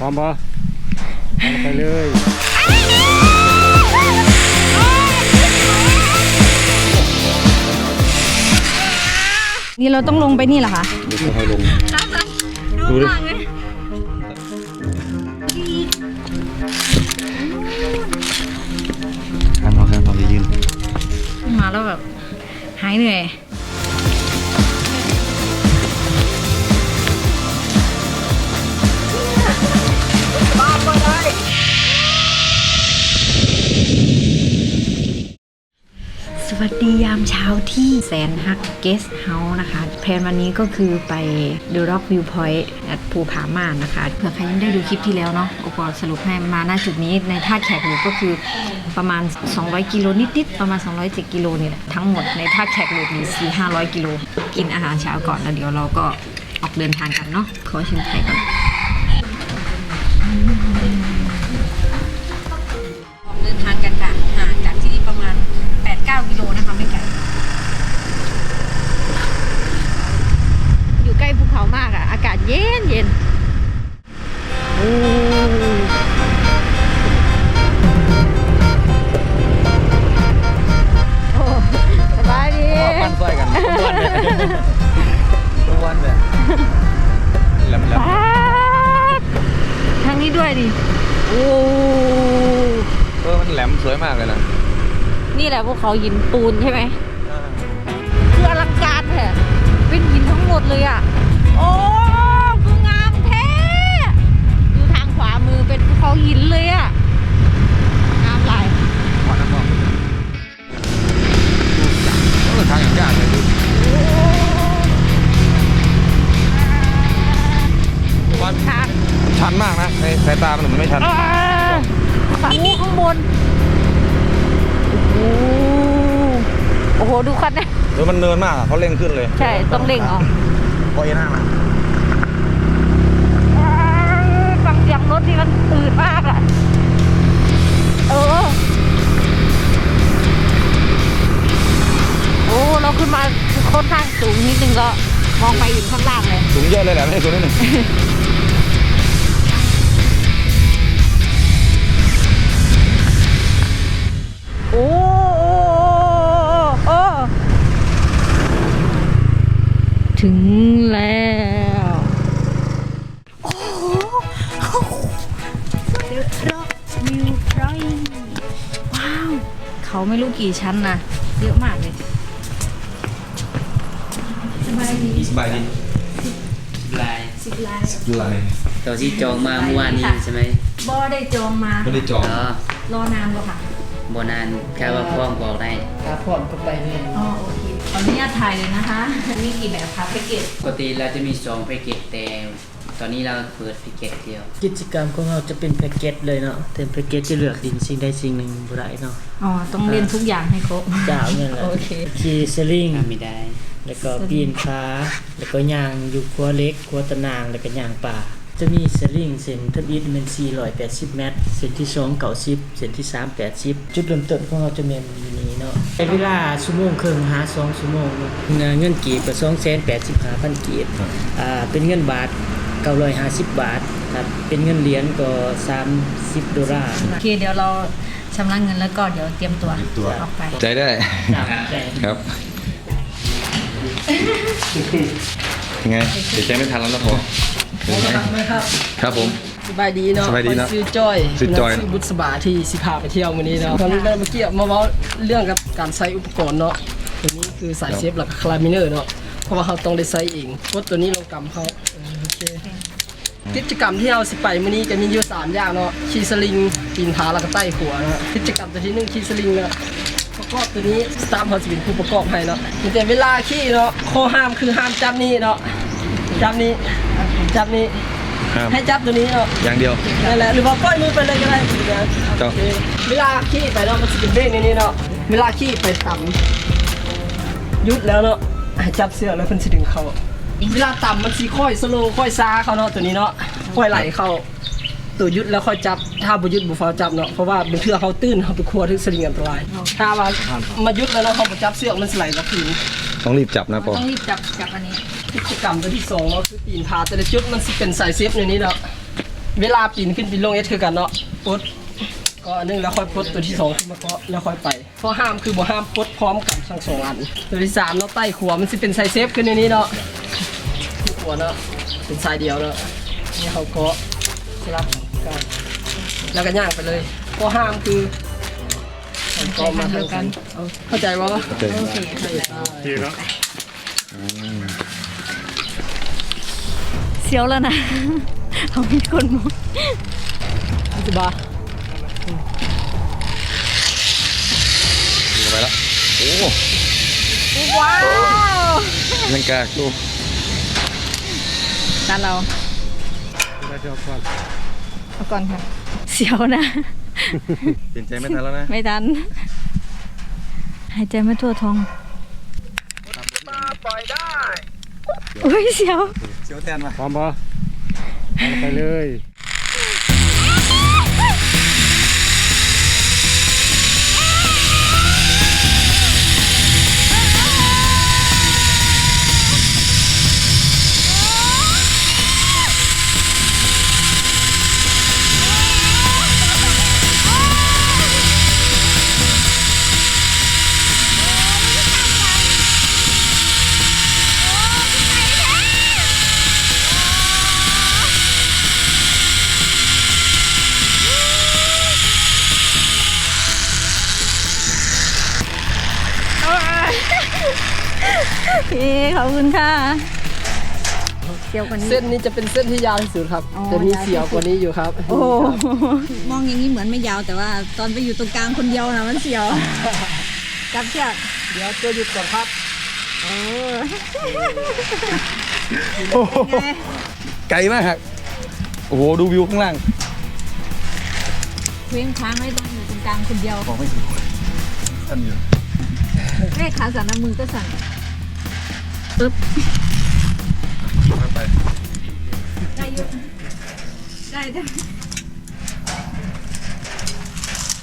พร้อมปะเอาไปเลยนี่เราต้องลงไปนี่เหรอคะเดี๋ยวค่อยลง ดูดิข้ามเราข้ามเราจะยืนมาแล้วแบบหายเหนื่อย สวัสดียามเช้าที่แสนฮักเกสเฮาส์นะคะแพลนวันนี้ก็คือไปดูร็อกวิวพอยต์ภูผาม่านนะคะเผื่อใครยังได้ดูคลิปที่แล้วเนาะโอปอสรุปให้มาหน้าจุดนี้ในท่าแขกหลุดก็คือประมาณ 200 กิโลนิดๆประมาณ 207กิโลนี่แหละทั้งหมดในท่าแขกหลุดมี4 500 กิโล กินอาหารเช้าก่อนแล้วเดี๋ยวเราก็ออกเดินทางกันเนาะขอชิมไข่ก่อน พวกเขาหินปูนใช่ไหม คันนะเออมันเนินมากอะเขาเร่งขึ้นเลยใช่ต้องเร่งเออกพอเอ็นห้ามาฟังเสียงรถนี่มันอืดมากอะเออโอ้เราขึ้นมาค่อนข้างสูงนิดนึงก็มองไปอยู่ข้างล่างเลย สูงเยอะเลยแหละไม่ใช่สูงนิดหนึ่งโอ้ เขาไม่รู้กี่ชั้นนะเยอะมากเลยสบายดีสบายดีลายสิบลายดูอะไรตัวที่จองมาเมื่อวานนี้ใช่ไหมบอได้จองมาไม่ได้จองอ๋อรอนานแล้วค่ะบนานแค่ว่าพร้อมบอกได้ถ้าพร้อมก็ไปเลยอ๋อโอเคขออนุญาตถ่ายเลยนะคะมีกี่แบบคะแพ็กเกจปกติเราจะมีสองแพ็กเกจแต่ตอนนี้เราเปิดแพ็กเกจเดียว กิจกรรมของเราจะเป็นแพ็กเกจเลยเนาะแต่แพ็กเกจจะเลือกดินสิ่งใดสิ่งหนึ่งบ่ได้เนาะ อ๋อ ต้องเล่นทุกอย่างให้ครบจ้าเนี่ยแหละโอเคขี่สลิงทำไม่ได้ แล้วก็ปีนขาแล้วก็ย่างอยู่ครัวเล็กครัวตะนาง แล้วก็ย่างป่า จะมีสลิงเส้นทบิดเป็น480 เมตร เส้นที่2 90 เส้นที่ 3 80 จุดเริ่มต้นของเราจะแม่นอยู่นี้เนาะใช้เวลาชั่วโมงครึ่งหา2ชั่วโมงเนาะเงินกีบก็285,000กีบอ่า เป็นเงินบาท950 บาทครับเป็นเงินเหรียญก็ 30ดอลลาร์โอเคเดี๋ยวเรา ชำระเงินแล้วก็เดี๋ยวเตรียมตัวตัว ออกไป ใจได้ ครับแต่ครับยังไงเดี๋ยวใจไม่ทันแล้วนะพอเป็นไงครับครับผม สบายดีเนาะสบายดีเนาะข้อชื่อจ้อยชื่อจ้อยชื่อบุษบาที่สิพาไปเที่ยวมื้อนี้เนาะตอนนี้ได้เมื่อกี้มาเว้าเรื่องกับการใช้อุปกรณ์เนาะตัวนี้คือสายเซฟหลักคลามิเนอร์เนาะเพราะว่าเขาต้องได้ใช้เองกดตัวนี้ลงกำเขาเออโอเค กิจกรรมที่เราสิไปมื้อนี้จะมีอยู่สามอย่างเนาะขี่สลิงปีนผาแล้วก็ไต่ขัวนะกิจกรรมตัวที่หนึ่งขี่สลิงเนาะประกอบตัวนี้สตาร์เขาจะเป็นผู้ประกอบให้เนาะแต่เวลาขี่เนาะข้อห้ามคือห้ามจับนี่เนาะจับนี่จับนี่ครับให้จับตัวนี้เนาะอย่างเดียวนั่นแหละหรือว่าปล่อยมือไปเลยก็ได้นะครับโอเคเวลาขี้ไปเนาะมันจะเป็นเบ้งในนี้เนาะเวลาขี้ไปต่ำยุดแล้วเนาะให้จับเสื้อแล้วเพิ่นสิดึงเขา เวลาต่ำมันสิค่อยสโลว์ค่อยซาเขาเนาะตัวนี้เนาะค่อยไหลเข้าตัวยุดแล้วค่อยจับ ถ้าบ่ยุดบ่ฟ้าวจับเนาะเพราะว่าบางเทื่อเขาตื้นเขาไปครัวถึงสลิงอันตราย ถ้าว่ามายุดแล้วเนาะเขาบ่จับเสื้อมันสิไหลกับพื้นต้องรีบจับนะพอต้องรีบจับจับอันนี้กิจกรรมตัวที่สองเนาะคือปีนผาแต่ละจุดมันสิเป็นสายเซฟในนี้เนาะเวลาปีนขึ้นปีนลงเอสคือกันเนาะปลด ก็อันหนึงแล้วค่อยปลดตัวที่สองขึ้นมาก็แล้วค่อยไปข้อห้ามคือบ่ห้ามปลดพร้อมกันทั้งสองอัน ตัวที่สามเนาะใต้ขัวมันสิเป็นไซเซฟขึ้นในนี้เนาะที่ขัวเนาะเป็นสายเดียวเนาะนี่เขาก็สลับกันแล้วก็ย่างไปเลยข้อห้ามคือมันก็มาทางกันเอาเข้าใจว่าเจ๋งโอเคเข้าใจดีแล้วเสียวแล้วนะ เขามีคนมองสิบา ไปแล้วโอ้ว้าวยังกาดูตาเราได้เจ้าก่อนเอาก่อนค่ะ เสียวนะ เปลี่ยนใจไม่ทันแล้วนะ ไม่ทัน หายใจไม่ทั่วท้องโอ้ยเสียว เสียวแทนมาพร้อมปะเอาไปเลย เสียวกว่านี้เส้นนี้จะเป็นเส้นที่ยาวที่สุดครับอ๋อ จะมียาวที่สุดเสียวกว่านี้อยู่ครับโอ้โหมองอย่างนี้เหมือนไม่ยาวแต่ว่า ตอนไปอยู่ตรงกลางคนเดียวนะมันเสียวจับเชือกเดี๋ยวตัวหยุดก่อนครับเออโอ้โหไกลมากครับโอ้โหดูวิวข้างล่างเว้งค้างไว้ตรงอยู่ตรงกลางคนเดียวบอกไม่ถูกท่านอยู่แม่ขาสั่นนะมือก็สั่นปึ๊บ ไปได้อยุได้ได้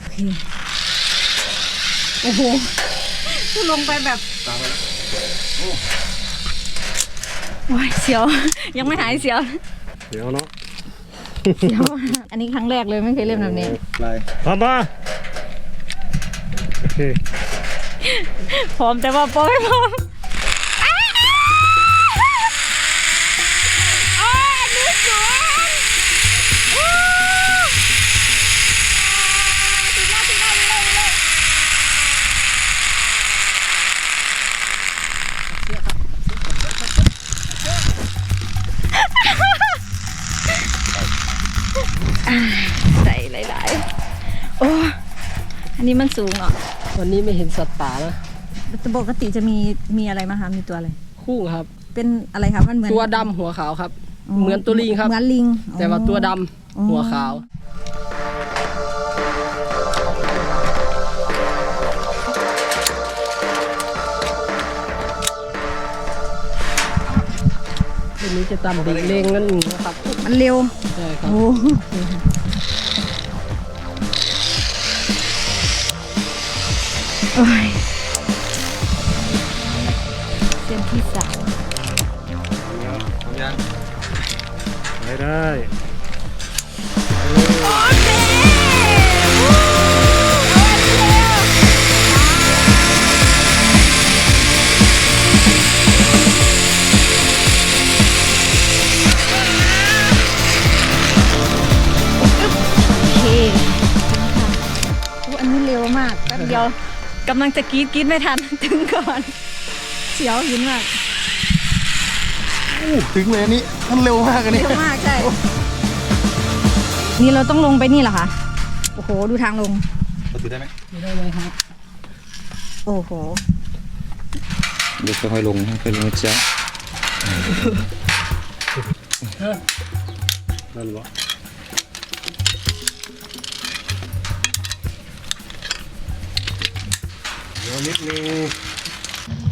โอเคโอ้โหคือลงไปแบบตามไปแล้วว้ายเสียว ยังไม่หายเสียว เดี๋ยวเนาะเสียวอันนี้ครั้งแรกเลยไม่เคยเล่นแบบนี้ไปพร้อมปะโอเค พร้อมแต่ว่าโป้ไม่พร้อม อันนี้มันสูงอะวันนี้ไม่เห็นสัตว์ป่านะปกติจะมีมีอะไรมาคะมีตัวอะไร คู่ครับ เป็นอะไรครับมันเหมือนตัวดำหัวขาวครับ เหมือนตัวลิงครับ เหมือนลิงแต่ว่าตัวดำอ๋อหัวขาวตัวนี้จะตำดิ่งเลงนั่นนะครับ มันเร็วใช่ครับ โอ้ เส้นที่สามทำยังไปได้โอเคโอ้อันนี้เร็วมากแป๊บเดียว กำลังจะกรีดกรีดไม่ทัน ถึงก่อนเสียวหินมากอู้ถึงเลยอันนี้มันเร็วมากอันนี้เร็วมากใช่นี่เราต้องลงไปนี่เหรอคะโอ้โห ดูทางลง เราถือได้ไหมได้เลยครับโอ้โหเดี๋ยวค่อยๆลงค่อยๆลงนะจ๊ะนั่นวะเดี๋ยวนิดนึง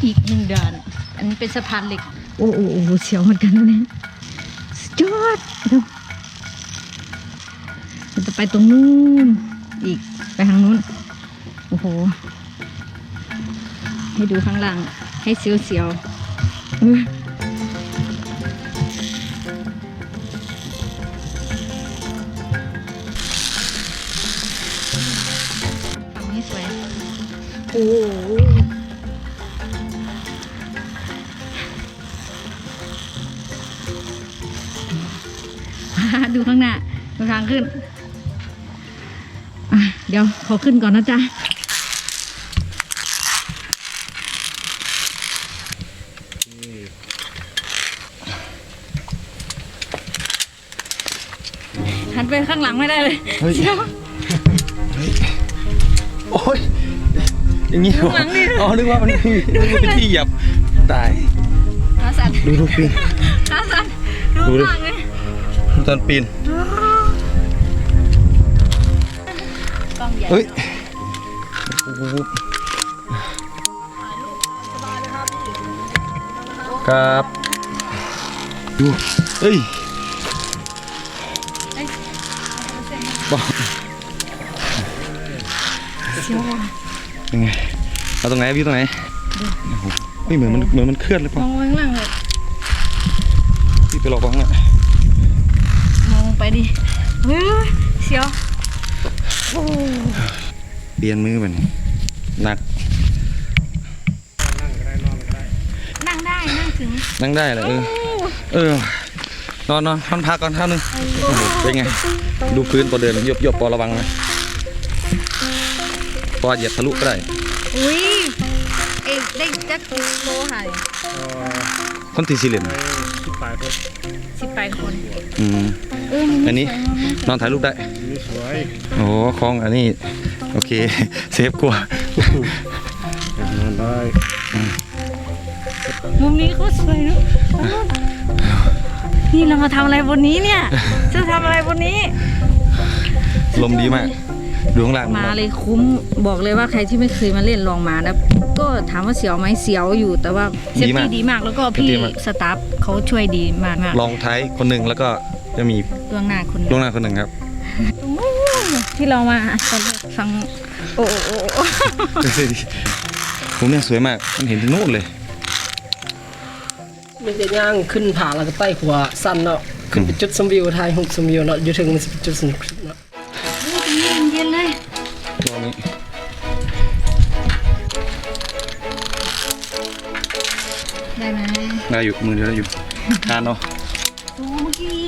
อีกหนึ่งด่าน อันนี้เป็นสะพานเหล็ก โอ้โหเสียวเหมือนกันนะเนี่ยสุดยอดเราจะไปตรงนู้น อีกไปทางนู้น โอ้โห ให้ดูข้างล่าง ให้เสียวๆ อ้โหดูข้างหน้าดูทางขึ้นอะเดี๋ยวขอขึ้นก่อนนะจ๊ะหันไปข้างหลังไม่ได้เลยเฮ้ยเดี๋ยวโอ้ย อย่างนี้เหรอข้างหลังดิอ๋อนึกว่ามันนึกว่าเป็นที่เหยียบตายขาสั่นดูดูปีนขาสั่นดูดูดิข้างหลังเลยดูตอนปีนกล้องใหญ่เฮ้ยเนอะโอ้โหครับดูเฮ้ยบอกเชียวว่ะ ยังไงเอาตรงไหนวิวตรงไหนโอ้โหไม่เหมือนมันเหมือนมันเคลื่อนเลยมป่ะองไปข้างหลังเลยพี่ไปรอฟังอะมองไปดิเฮ้ยเชียวโอ้เปลี่ยนมือมันหนัก นั่งได้ นั่งถึง นั่งได้เลยเออเออนอนนอนนอนพักก่อนท่านึงโอ้โหเป็นไง ดูพื้นพอเดินยบยบปอระวังนะ ปอเหยียบทะลุก็ได้ อุ้ยเอ้ยได้จักโลค่ะคนตีสี่เหลี่ยมที่ปลายรถสิบแปดคนอืมเออมันอันนี้นอนถ่ายรูปได้ นี่สวยโอ้โหคลองอันนี้ โอเค เซฟกว่านอนได้มุมนี้ก็สวยเนอะโอ้นี่เรามาทำอะไรบนนี้เนี่ย จะทำอะไรบนนี้ ลมดีมาก ดูข้างล่างมาเลยคุ้มบอกเลยว่าใครที่ไม่เคยมาเล่นลองมานะก็ถามว่าเสียวไหมเสียวอยู่ แต่ว่าเซฟตี้ดีมากแล้วก็พี่สตาฟเขาช่วยดีมากมากลองท้ายคนหนึ่งแล้วก็จะมีเรื่องหน้าคนหนึ่งล่วงหน้าคนหนึ่งครับที่เรามาตอนแรกฟังโอ้โอ้โอ้โอ้ผมเนี่ยสวยมากมันเห็นถึงนู่นเลยมันจะย่างขึ้นผาแล้วก็ไต่หัวสั้นเนาะขึ้นไปจุดชมวิวถ่ายรูปชมวิวเนาะอยู่ถึงมันจะเป็นจุดสนุกเได้อยู่มือเดียวได้อยู่ทานเนาะโอ้เมื่อกี้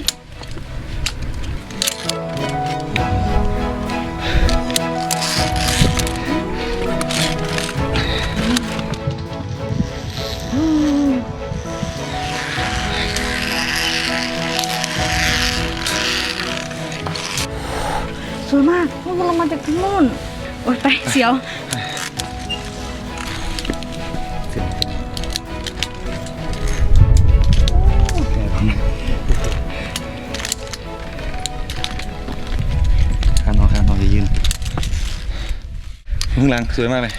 สวยมากพวกเรามาจากที่นู่น โอ๊ยไปเสียวทา งหลังสวยมากเลย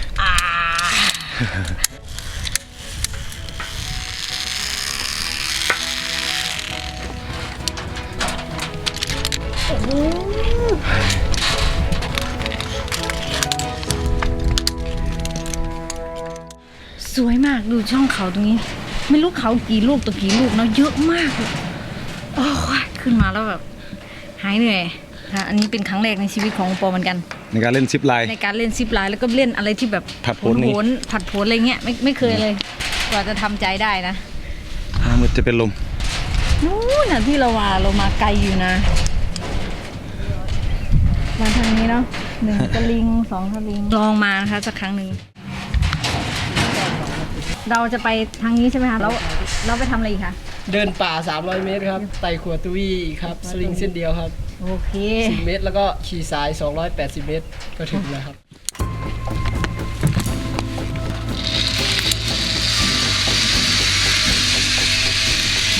สวยมากดูช่องเขาตรงนี้ ไม่รู้เขากี่ลูกต่อกี่ลูกเนาะเยอะมากเลยโอ้ยขึ้นมาแล้วแบบหายเหนื่อยนะอันนี้เป็นครั้งแรกในชีวิตของโอปอเหมือนกัน ในการเล่นซิปไลน์ ในการเล่นซิปไลน์แล้วก็เล่นอะไรที่แบบผัดโผนนี่โหนๆผัดโผนอะไรเงี้ยไม่ไม่เคยเลย กว่าจะทำใจได้นะหน้ามืดจะเป็นลมนู้นน่ะที่เรามาเรามาไกลอยู่นะ มาทางนี้เนาะหนึ่งตะลิงสองตะลิงลองมานะคะสักครั้งหนึ่งเราจะไปทางนี้ใช่ไหมคะแล้วเราไปทำอะไรอีกคะเดินป่า 300 เมตรครับ ไต่ขัวตุวีครับ สลิงเส้นเดียวครับ โอเค 10 เมตร แล้วก็ขี่สาย 280 เมตร ก็ถึงแล้วครับ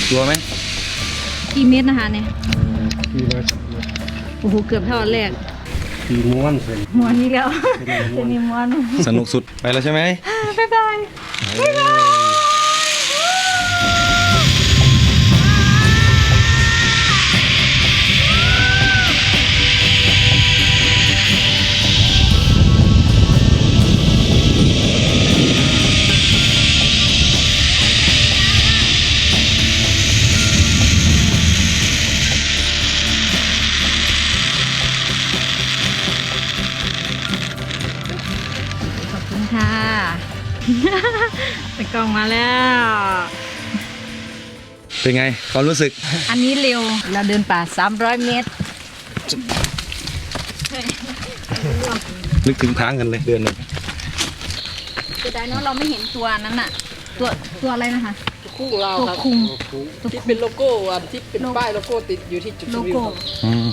ชัวร์ไหมกี่เมตรนะคะเนี่ยขี่มาโอ้โหเกือบเท่าอันแรกขี่ม้วนเสร็จม้วนนี้แล้วเป็นมีม้วนสนุกสุดไปแล้วใช่ไหม บ๊ายบาย บ๊ายบาย ตะกล้องมาแล้ว เป็นไงความรู้สึก อันนี้เร็ว เราเดินป่า 300 เมตร นึกถึงทางกันเลยเดือนหนึ่งเสียดายเนาะเราไม่เห็นตัวนั้นอะตัวตัวอะไรนะคะ คู่เราตัวครับคุม ที่เป็นโลโก้อันที่เป็นป้ายโลโก้ติดอยู่ที่จุดชโลมวิวโก้ครับอืม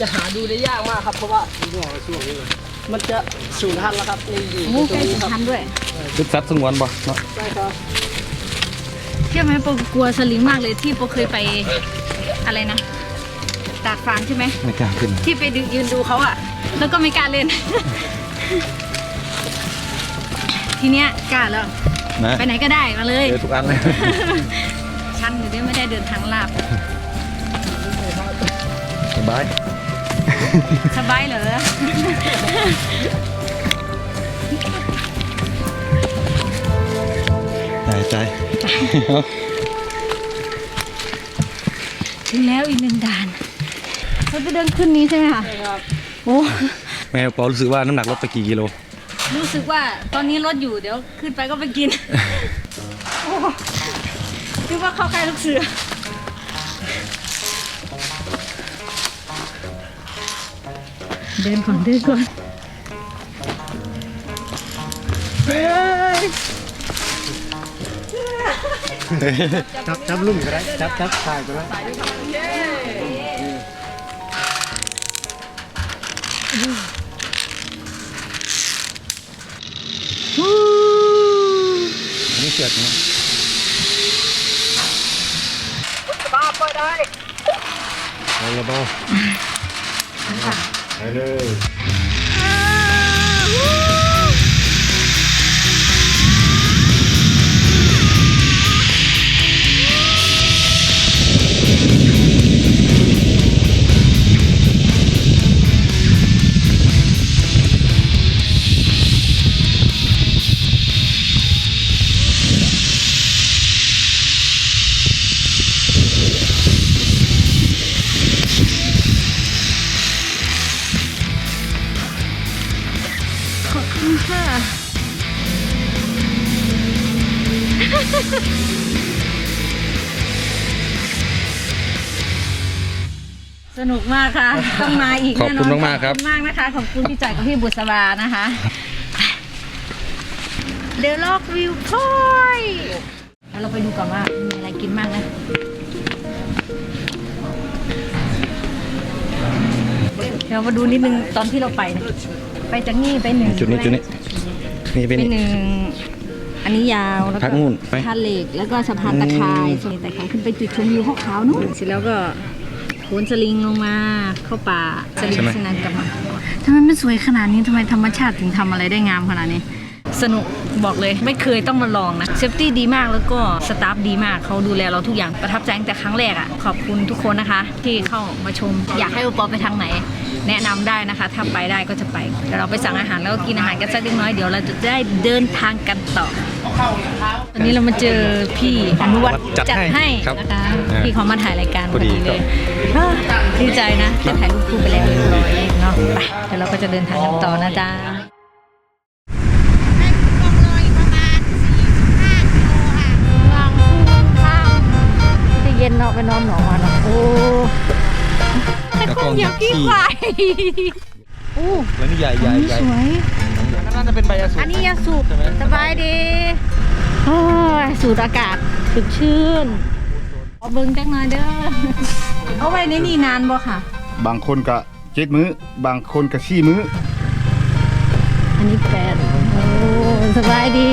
จะหาดูได้ยากมากครับเพราะว่ามันจะสูญพันธุ์แล้วครับนี่อยู่โอ้ตรใกล้งนี้สุครับพันด้วย ซึกซัดสงวนบ่เนาะใช่ครับเชื่อไหมโปกลัวสลิงมากเลยที่โปเคยไปอะไรนะตากฟางใช่ไหมไม่กล้าขึ้นที่ไปดึงยืนดูเขาอะแล้วก็ไม่กล้าเล่น ทีเนี้ยกล้าแล้วนะไปไหนก็ได้มาเลยเจอทุกอันเลยชันอยู่ด้วยไม่ได้เดินทางลาบสบาย สบายเหรอ ใจใจ ถึงแล้วอีกหนึ่งด่านเราจะเดินขึ้นนี้ใช่ไหมคะใช่ครับโอ้แม่ปอรู้สึกว่าน้ำหนักลดไปกี่กิโล รู้สึกว่าตอนนี้รถอยู่เดี๋ยวขึ้นไปก็ไปกินโอ้คิดว่าเข้าใกล้ลูกเสือเดินก่อนเดินก่อนเฮ้ย จับจับลุ่มก็ได้จับจับถ่ายก็ได้อันนี้เชือกนะเอาละเบาไปเลย สนุกมากค่ะ ต้องมาอีกขอบแน่นคุอณนมากๆครับ ขอบคุณมากนะคะ ขอบคุณพี่จ่ายกับพี่บุษบานะคะ เดลล็อกวิวพอยแล้วเราไปดูก่อนว่ามีอะไรกินบ้างนะเดี๋ยวมาดูนิดนึงตอนที่เราไปนะไปจากนี่ไปหนึ่งจุดนี้จุดนี้นี่เป็นเป็นหนึ่ง อันนี้ยาวแล้วพัก็กนู่นไปพาเหล็กแล้วก็สะพานตะไคร้อืมส่วนตะไคร้ขึ้นไปจุดชมวิวขาวๆนู่นเสร็จแล้วก็โขนสลิงลงมาเข้าป่าสลิงสนันกลับมาทำไมมันสวยขนาดนี้ทำไมธรรมชาติถึงทำอะไรได้งามขนาดนี้ สนุกบอกเลยไม่เคยต้องมาลองนะเซฟตี้ดีมากแล้วก็สตาฟดีมากเขาดูแลเราทุกอย่างประทับใจตั้งแต่ครั้งแรกอะ่ะขอบคุณทุกคนนะคะ ที่เข้ามาชม อยากให้อุปอไปทางไหน แนะนำได้นะคะ ถ้าไปได้ก็จะไปเดี๋ยวเราไปสั่งอาหารแล้วก็กินอาหารกันสักเล็กน้อยเดี๋ยวเราจะได้เดินทางกันต่อต อนนี้เรามาเจอพี่อนุวัฒน์จัดจัดให้ให้ครับนะคะอ่าพี่เขามาถ่ายรายการพพออดีดีเลยอ่าดีใจนะได้ถ่ายรูปคู่ไปแล้วเรียบร้อยเนาะไปเดี๋ยวเราก็จะเดินทางกันต่อนะจ๊ะวางคูนข้ามจะเย็นเนาะไปนอนหนองมาเนาะโอ้แต่คงอยากขี้ควายอู้แล้วนี่ใหญ่ใหญ่ใหญ่สวย น่าจะเป็นใบยาสูบอันนี้ยาสูบใช่ไหมสบายดีโอ้ยสูดอากาศสดชื่นเอาเบิ้งจักหน่อยเด้อเอาไว้ในนี่นานบ่ค่ะ บางคนก็เจ็ดมื้อ บางคนก็สี่มื้อ อันนี้แปดโอ้สบายดี